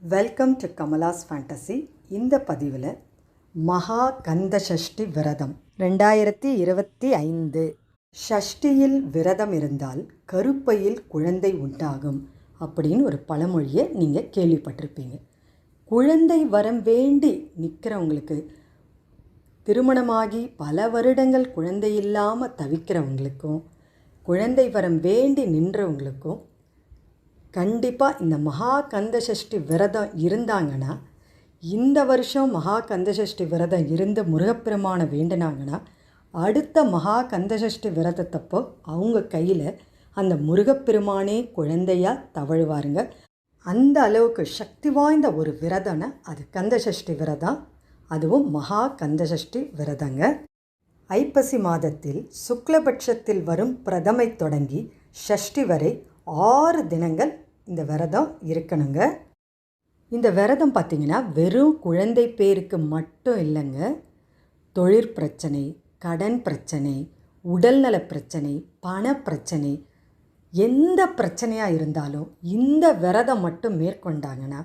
Welcome to Kamala's fantasy இந்த பதிவில் மகா கந்த சஷ்டி விரதம். ரெண்டாயிரத்தி இருபத்தி ஐந்து. ஷஷ்டியில் விரதம் இருந்தால் கருப்பையில் குழந்தை உண்டாகும் அப்படின்னு ஒரு பழமொழியை நீங்கள் கேள்விப்பட்டிருப்பீங்க. குழந்தை வரம் வேண்டி நிற்கிறவங்களுக்கு திருமணமாகி பல வருடங்கள் குழந்தை இல்லாமல் தவிக்கிறவங்களுக்கும் குழந்தை வரம் வேண்டி நின்றவங்களுக்கும் கண்டிப்பாக இந்த மகா கந்தசஷ்டி விரதம் இருந்தாங்கன்னா இந்த வருஷம் மகா கந்தசஷ்டி விரதம் இருந்து முருகப்பெருமானை வேண்டினாங்கன்னா அடுத்த மகா கந்தசஷ்டி விரதத்தப்போ அவங்க கையில் அந்த முருகப்பெருமானே குழந்தையாக தவழுவாருங்க. அந்த அளவுக்கு சக்தி வாய்ந்த ஒரு விரதம்னா அது கந்தசஷ்டி விரதம். அதுவும் மகா கந்தசஷ்டி விரதங்க. ஐப்பசி மாதத்தில் சுக்லபட்சத்தில் வரும் பிரதமை தொடங்கி ஷஷ்டி வரை ஆறு தினங்கள் இந்த விரதம் இருக்கணுங்க. இந்த விரதம் பார்த்திங்கன்னா வெறும் குழந்தை பேருக்கு மட்டும் இல்லைங்க. தொழிற் பிரச்சனை கடன் பிரச்சனை உடல்நல பிரச்சனை பண பிரச்சனை எந்த பிரச்சனையாக இருந்தாலும் இந்த விரதம் மட்டும் மேற்கொண்டாங்கன்னா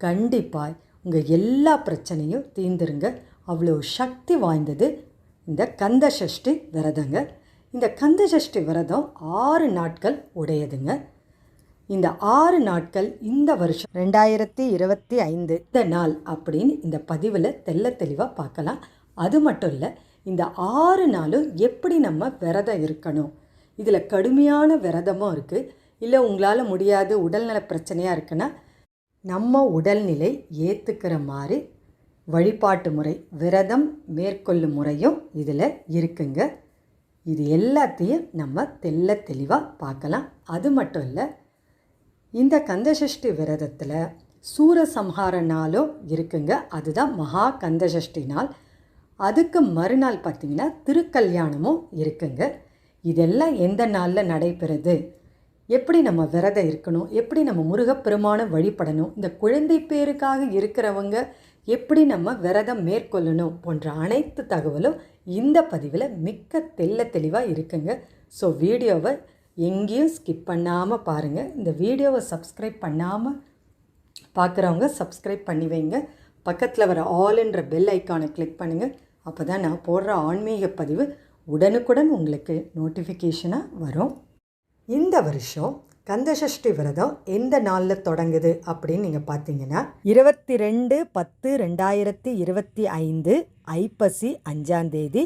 கண்டிப்பாக உங்கள் எல்லா பிரச்சனையும் தீர்ந்துருங்க. அவ்வளோ சக்தி வாய்ந்தது இந்த கந்த சஷ்டி விரதங்க. இந்த கந்த சஷ்டி விரதம் ஆறு நாட்கள் உடையதுங்க. இந்த ஆறு நாட்கள் இந்த வருஷம் ரெண்டாயிரத்தி இருபத்தி ஐந்து. இந்த நாள் அப்படின்னு இந்த பதிவில் தெல்ல தெளிவாக பார்க்கலாம். அது மட்டும் இல்லை இந்த ஆறு நாளும் எப்படி நம்ம விரதம் இருக்கணும்? இதில் கடுமையான விரதமும் இருக்குது இல்லை உங்களால் முடியாது உடல்நல பிரச்சனையாக இருக்குன்னா நம்ம உடல்நிலை ஏற்றுக்கிற மாதிரி வழிபாட்டு முறை விரதம் மேற்கொள்ளும் முறையும் இதில் இருக்குங்க. இது எல்லாத்தையும் நம்ம தெல்ல தெளிவாக பார்க்கலாம். அது மட்டும் இல்லை இந்த கந்தசஷ்டி விரதத்தில் சூரசம்ஹார நாளும் இருக்குங்க. அதுதான் மகா கந்தசஷ்டி நாள். அதுக்கு மறுநாள் பார்த்திங்கன்னா திருக்கல்யாணமும் இருக்குங்க. இதெல்லாம் எந்த நாளில் நடைபெறுது? எப்படி நம்ம விரதம் இருக்கணும்? எப்படி நம்ம முருகப்பெருமானை வழிபடணும்? இந்த குழந்தை பேருக்காக இருக்கிறவங்க எப்படி நம்ம விரதம் மேற்கொள்ளணும்? போன்ற அனைத்து தகவலும் இந்த பதிவில் மிக்க தெல்ல தெளிவாக இருக்குங்க. ஸோ வீடியோவை எங்கேயும் ஸ்கிப் பண்ணாமல் பாருங்கள் இந்த வீடியோவை சப்ஸ்கிரைப் பண்ணாமல் பார்க்குறவங்க சப்ஸ்கிரைப் பண்ணி வைங்க. பக்கத்தில் வர ஆல்ன்ற பெல் ஐக்கானை கிளிக் பண்ணுங்கள் அப்போ தான் நான் போடுற ஆன்மீக பதிவு உடனுக்குடன் உங்களுக்கு நோட்டிஃபிகேஷனாக வரும். இந்த வருஷம் கந்தசஷ்டி விரதம் எந்த நாளில் தொடங்குது அப்படின்னு நீங்கள் பார்த்தீங்கன்னா இருபத்தி ரெண்டு பத்து ரெண்டாயிரத்தி இருபத்தி ஐந்து ஐப்பசி அஞ்சாந்தேதி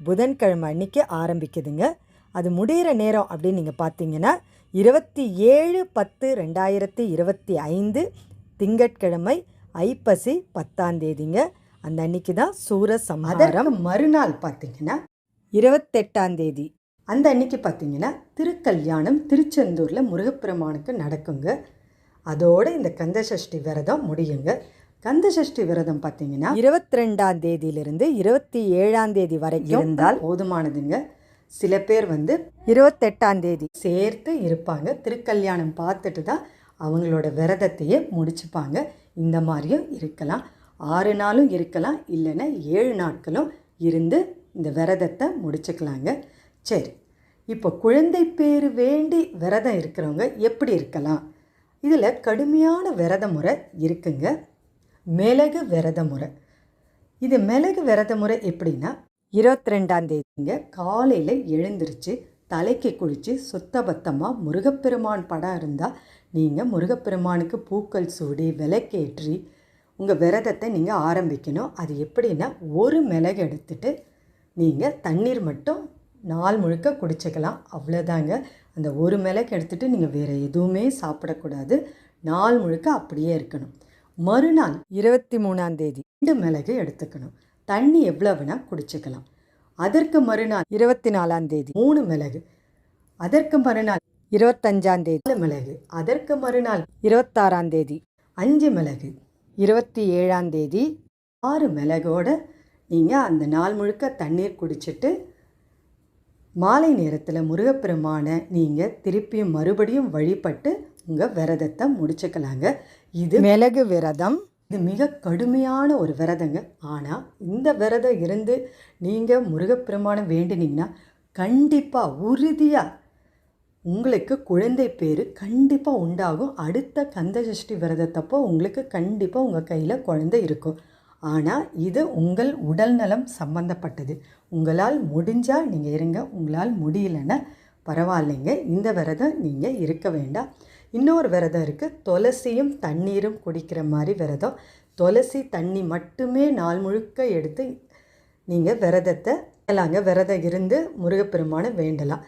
புதன்கிழமை அன்னைக்கு ஆரம்பிக்குதுங்க. அது முடிகிற நேரம் அப்படின்னு நீங்கள் பார்த்தீங்கன்னா இருபத்தி ஏழு பத்து ரெண்டாயிரத்தி இருபத்தி ஐந்து திங்கட்கிழமை ஐப்பசி பத்தாம் தேதிங்க. அந்த அன்னைக்கு தான் சூரசம்ஹாரம். மறுநாள் பார்த்தீங்கன்னா இருபத்தெட்டாம் தேதி. அந்த அன்னைக்கு பார்த்தீங்கன்னா திருக்கல்யாணம் திருச்செந்தூரில் முருகப்பெருமானுக்கு நடக்குங்க. அதோடு இந்த கந்தசஷ்டி விரதம் முடியுங்க. கந்தசஷ்டி விரதம் பார்த்தீங்கன்னா இருபத்தி ரெண்டாம் தேதியிலிருந்து இருபத்தி ஏழாம் தேதி வரைக்கும் இருந்தால் போதுமானதுங்க. சில பேர் வந்து இருபத்தெட்டாம் தேதி சேர்த்து இருப்பாங்க. திருக்கல்யாணம் பார்த்துட்டு தான் அவங்களோட விரதத்தையே முடிச்சுப்பாங்க. இந்த மாதிரியும் இருக்கலாம். ஆறு நாளும் இருக்கலாம். இல்லைன்னா ஏழு நாட்களும் இருந்து இந்த விரதத்தை முடிச்சுக்கலாங்க. சரி இப்போ குழந்தை பேர் வேண்டி விரதம் இருக்கிறவங்க எப்படி இருக்கலாம்? இதில் கடுமையான விரத முறை இருக்குங்க. மிளகு விரத முறை. இது மிளகு விரத முறை எப்படின்னா இருபத்தி ரெண்டாம் தேதிங்க காலையில் எழுந்திருச்சு தலைக்கு குளித்து சுத்தபத்தமாக முருகப்பெருமான் படம் இருந்தால் நீங்கள் முருகப்பெருமானுக்கு பூக்கள் சூடி விளக்கேற்றி உங்கள் விரதத்தை நீங்கள் ஆரம்பிக்கணும். அது எப்படின்னா ஒரு மிளகு எடுத்துட்டு நீங்கள் தண்ணீர் மட்டும் நாள் முழுக்க குடிச்சிக்கலாம். அவ்வளோதாங்க அந்த ஒரு மிளகு எடுத்துகிட்டு நீங்கள் வேறு எதுவுமே சாப்பிடக்கூடாது. நாள் முழுக்க அப்படியே இருக்கணும். மறுநாள் இருபத்தி மூணாம் தேதி ரெண்டு மிளகு எடுத்துக்கணும். தண்ணி எவ்வளோ வேணால் குடிச்சிக்கலாம். அதற்கு மறுநாள் இருபத்தி நாலாம் தேதி மூணு மிளகு. அதற்கு மறுநாள் இருபத்தஞ்சாம் தேதி நாலு மிளகு. அதற்கு மறுநாள் இருபத்தாறாம் தேதி அஞ்சு மிளகு. இருபத்தி ஏழாம் தேதி ஆறு மிளகோட நீங்கள் அந்த நாள் முழுக்க தண்ணீர் குடிச்சிட்டு மாலை நேரத்தில் முருகப்பெருமானை நீங்கள் திருப்பியும் மறுபடியும் வழிபட்டு உங்கள் விரதத்தை முடிச்சுக்கலாங்க. இது மிளகு விரதம். இது மிக கடுமையான ஒரு விரதங்க. ஆனால் இந்த விரதம் இருந்து நீங்கள் முருகப்பெருமானை வேண்டினீங்கன்னா கண்டிப்பாக உறுதியாக உங்களுக்கு குழந்தை பேர் கண்டிப்பாக உண்டாகும். அடுத்த கந்தசஷ்டி விரதத்தப்போ உங்களுக்கு கண்டிப்பாக உங்கள் கையில் குழந்தை இருக்கும். ஆனால் இது உங்கள் உடல் நலம் சம்பந்தப்பட்டது. உங்களால் முடிஞ்சால் நீங்கள் இருங்க. உங்களால் முடியலன்னா பரவாயில்லைங்க. இந்த விரதம் நீங்கள் இருக்க வேண்டாம். இன்னொரு விரதம் இருக்குது துளசியும் தண்ணீரும் குடிக்கிற மாதிரி விரதம். துளசி தண்ணி மட்டுமே நாள் முழுக்க எடுத்து நீங்கள் விரதத்தை எல்லாங்க விரதம் இருந்து முருகப்பெருமானை வேண்டலாம்.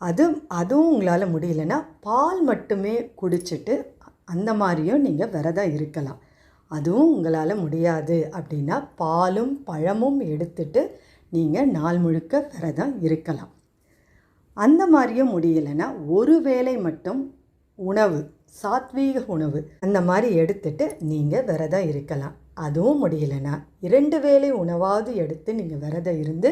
அது அதுவும் உங்களால் முடியலன்னா பால் மட்டுமே குடிச்சிட்டு அந்த மாதிரியும் நீங்கள் விரதம் இருக்கலாம். அதுவும் உங்களால் முடியாது அப்படின்னா பாலும் பழமும் எடுத்துட்டு நீங்கள் நாள் முழுக்க விரதம் இருக்கலாம். அந்த மாதிரியும் முடியலைன்னா ஒரு வேளை மட்டும் உணவு சாத்வீக உணவு அந்த மாதிரி எடுத்துட்டு நீங்கள் விரதம் இருக்கலாம். அதுவும் முடியலைன்னா இரண்டு வேளை உணவாவது எடுத்து நீங்கள் விரதம் இருந்து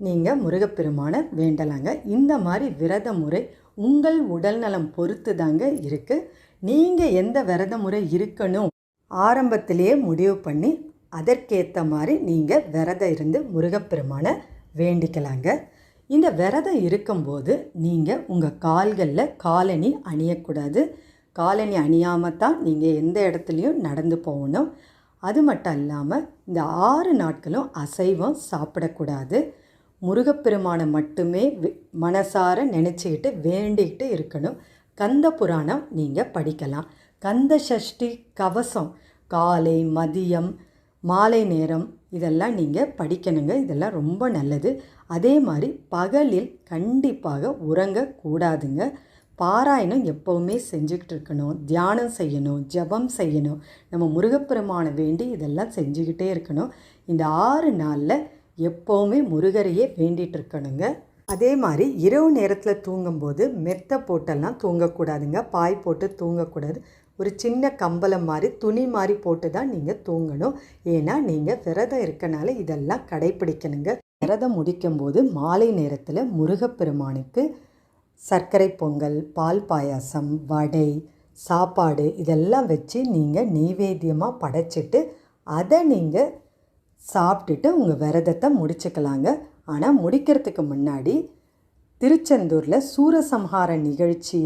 நீங்கள் முருகப்பெருமானை வேண்டலாங்க. இந்த மாதிரி விரத முறை உங்கள் உடல் நலம் பொறுத்து தாங்க இருக்குது நீங்கள் எந்த விரத முறை இருக்கணும் ஆரம்பத்திலேயே முடிவு பண்ணி அதற்கேற்ற மாதிரி நீங்கள் விரதம் இருந்து முருகப்பெருமானை வேண்டிக்கலாங்க. இந்த விரதம் இருக்கும்போது நீங்கள் உங்கள் கால்களில் காலணி அணியக்கூடாது. காலணி அணியாமல் தான் நீங்கள் எந்த இடத்துலையும் நடந்து போகணும். அது மட்டும் இல்லாமல் இந்த ஆறு நாட்களும் அசைவம் சாப்பிடக்கூடாது. முருகப்பெருமானை மட்டுமே வி- மனசார நினச்சிக்கிட்டு வேண்டிக்கிட்டு இருக்கணும். கந்த புராணம் நீங்கள் படிக்கலாம். கந்த சஷ்டி கவசம் காலை மதியம் மாலை நேரம் இதெல்லாம் நீங்கள் படிக்கணுங்க. இதெல்லாம் ரொம்ப நல்லது. அதே மாதிரி பகலில் கண்டிப்பாக உறங்கக்கூடாதுங்க. பாராயணம் எப்போவுமே செஞ்சுக்கிட்டு இருக்கணும் தியானம் செய்யணும் ஜெபம் செய்யணும். நம்ம முருகப்பெருமான வேண்டி இதெல்லாம் செஞ்சுக்கிட்டே இருக்கணும். இந்த ஆறு நாளில் எப்போவுமே முருகரையே வேண்டிகிட்டு இருக்கணுங்க அதே மாதிரி இரவு நேரத்தில் தூங்கும்போது மெத்தை போட்டெல்லாம் தூங்கக்கூடாதுங்க. பாய் போட்டு தூங்கக்கூடாது. ஒரு சின்ன கம்பளம் மாதிரி துணி மாதிரி போட்டு தான் நீங்கள் தூங்கணும். ஏன்னா நீங்கள் விரதம் இருக்கனால இதெல்லாம் கடைப்பிடிக்கணுங்க. விரதம் முடிக்கும்போது மாலை நேரத்தில் முருகப்பெருமானுக்கு சர்க்கரை பொங்கல் பால் பாயாசம் வடை சாப்பாடு இதெல்லாம் வச்சு நீங்கள் நெய்வேத்தியமாக படைச்சிட்டு அதை நீங்கள் சாப்பிட்டுட்டு உங்கள் விரதத்தை முடிச்சுக்கலாங்க. ஆனால் முடிக்கிறதுக்கு முன்னாடி திருச்செந்தூரில் சூரசம்ஹார நிகழ்ச்சி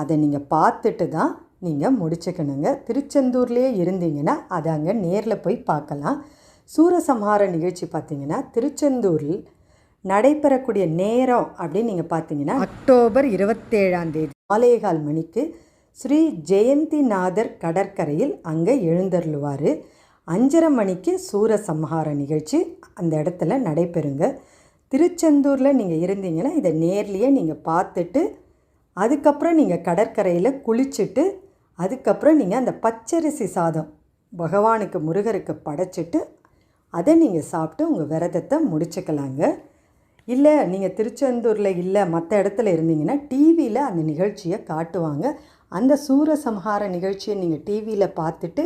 அதை நீங்கள் பார்த்துட்டு தான் நீங்கள் முடிச்சுக்கணுங்க. திருச்செந்தூர்லேயே இருந்தீங்கன்னா அதை அங்கே நேரில் போய் பார்க்கலாம். சூரசம்ஹார நிகழ்ச்சி பார்த்தீங்கன்னா திருச்செந்தூரில் நடைபெறக்கூடிய நேரம் அப்படின்னு நீங்கள் பார்த்தீங்கன்னா அக்டோபர் இருபத்தேழாம் தேதி நாலேகால் மணிக்கு ஸ்ரீ ஜெயந்திநாதர் கடற்கரையில் அங்கே எழுந்தருளுவார். அஞ்சரை மணிக்கு சூரசம்ஹார நிகழ்ச்சி அந்த இடத்துல நடைபெறுங்க. திருச்செந்தூரில் நீங்கள் இருந்தீங்கன்னா இதை நேர்லேயே நீங்கள் பார்த்துட்டு அதுக்கப்புறம் நீங்கள் கடற்கரையில் குளிச்சுட்டு அதுக்கப்புறம் நீங்கள் அந்த பச்சரிசி சாதம் பகவானுக்கு முருகருக்கு படைச்சிட்டு அதை நீங்கள் சாப்பிட்டு உங்கள் விரதத்தை முடிச்சுக்கலாங்க. இல்லை நீங்கள் திருச்செந்தூரில் இல்லை மற்ற இடத்துல இருந்தீங்கன்னா டிவியில் அந்த நிகழ்ச்சியை காட்டுவாங்க. அந்த சூரசம்ஹார நிகழ்ச்சியை நீங்கள் டிவியில் பார்த்துட்டு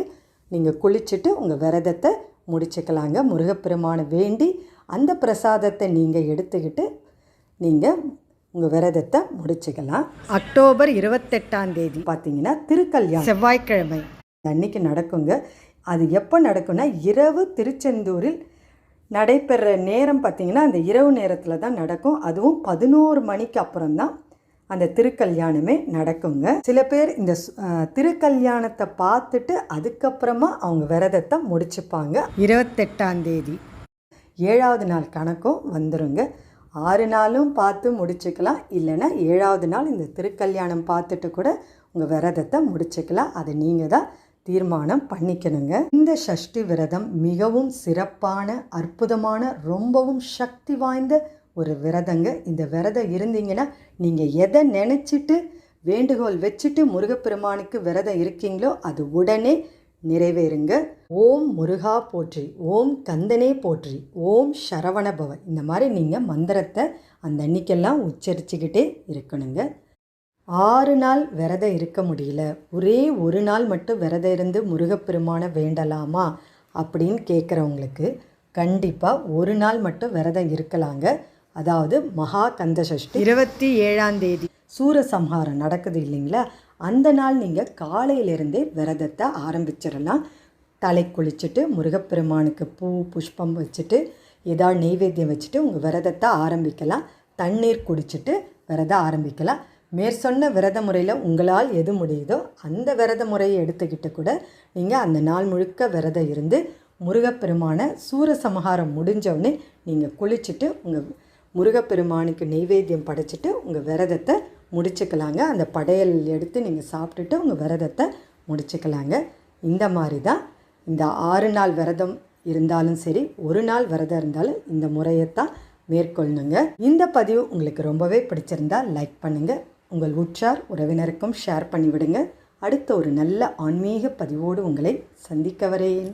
நீங்கள் குளிச்சுட்டு உங்கள் விரதத்தை முடிச்சுக்கலாங்க. முருகப்பெருமானை வேண்டி அந்த பிரசாதத்தை நீங்கள் எடுத்துக்கிட்டு நீங்கள் உங்கள் விரதத்தை முடிச்சுக்கலாம். அக்டோபர் இருபத்தெட்டாம் தேதி. பார்த்தீங்கன்னா திருக்கல்யாணம். செவ்வாய்க்கிழமை. அன்னைக்கு நடக்குங்க. அது எப்போ நடக்கும்னா இரவு திருச்செந்தூரில் நடைபெற நேரம் பார்த்திங்கன்னா அந்த இரவு நேரத்தில் தான் நடக்கும். அதுவும் பதினோரு மணிக்கு அப்புறம் தான் அந்த திருக்கல்யாணமே நடக்குங்க. சில பேர் இந்த திருக்கல்யாணத்தை பார்த்துட்டு அதுக்கப்புறமா அவங்க விரதத்தை முடிச்சுப்பாங்க. இருபத்தெட்டாம் தேதி. ஏழாவது நாள் கணக்கும் வந்துருங்க. ஆறு நாளும் பார்த்து முடிச்சுக்கலாம். இல்லைன்னா ஏழாவது நாள் இந்த திருக்கல்யாணம் பார்த்துட்டு கூட உங்கள் விரதத்தை முடிச்சுக்கலாம். அதை நீங்கள் தான் தீர்மானம் பண்ணிக்கணுங்க. இந்த சஷ்டி விரதம் மிகவும் சிறப்பான அற்புதமான ரொம்பவும் சக்தி வாய்ந்த ஒரு விரதங்க. இந்த விரதம் இருந்தீங்கன்னா நீங்கள் எதை நினச்சிட்டு வேண்டுகோள் வச்சுட்டு முருகப்பெருமானுக்கு விரதம் இருக்கீங்களோ அது உடனே நிறைவேறுங்க. ஓம் முருகா போற்றி ஓம் கந்தனே போற்றி ஓம் சரவணபவ இந்த மாதிரி நீங்கள் மந்திரத்தை அந்த அன்னைக்கெல்லாம் உச்சரிச்சுக்கிட்டே இருக்கணுங்க. ஆறு நாள் விரதம் இருக்க முடியல. ஒரே ஒரு நாள் மட்டும் விரதம் இருந்து முருகப்பெருமானை வேண்டலாமா அப்படின்னு கேட்குறவங்களுக்கு கண்டிப்பாக ஒரு நாள் மட்டும் விரதம் இருக்கலாங்க. அதாவது மகா கந்த சஷ்டி இருபத்தி ஏழாம் தேதி. சூரசம்ஹாரம் நடக்குது இல்லைங்களா? அந்த நாள் நீங்கள் காலையிலிருந்தே விரதத்தை ஆரம்பிச்சிடலாம். தலை குளிச்சுட்டு முருகப்பெருமானுக்கு பூ புஷ்பம் வச்சுட்டு ஏதாவது நெய்வேத்தியம் வச்சுட்டு உங்கள் விரதத்தை ஆரம்பிக்கலாம். தண்ணீர் குடிச்சிட்டு விரதம் ஆரம்பிக்கலாம். மேற்சொன்ன விரத முறையில் உங்களால் எது முடியுதோ அந்த விரத முறையை எடுத்துக்கிட்டு கூட நீங்கள் அந்த நாள் முழுக்க விரதம் இருந்து முருகப்பெருமான சூரசம்ஹாரம் முடிஞ்சவுடனே நீங்கள் குளிச்சுட்டு உங்கள் முருகப்பெருமானுக்கு நெய்வேத்தியம் படைச்சிட்டு உங்கள் விரதத்தை முடிச்சுக்கலாங்க. அந்த படையல் எடுத்து நீங்கள் சாப்பிட்டுட்டு உங்கள் விரதத்தை முடிச்சுக்கலாங்க. இந்த மாதிரி தான் இந்த ஆறு நாள் விரதம் இருந்தாலும் சரி ஒரு நாள் விரதம் இருந்தாலும் இந்த முறையைத்தான் மேற்கொள்ளணுங்க. இந்த பதிவு உங்களுக்கு ரொம்பவே பிடிச்சிருந்தா லைக் பண்ணுங்கள் உங்கள் உற்றார் உறவினருக்கும் ஷேர் பண்ணிவிடுங்க. அடுத்த ஒரு நல்ல ஆன்மீக பதிவோடு உங்களை சந்திக்க வரேன்.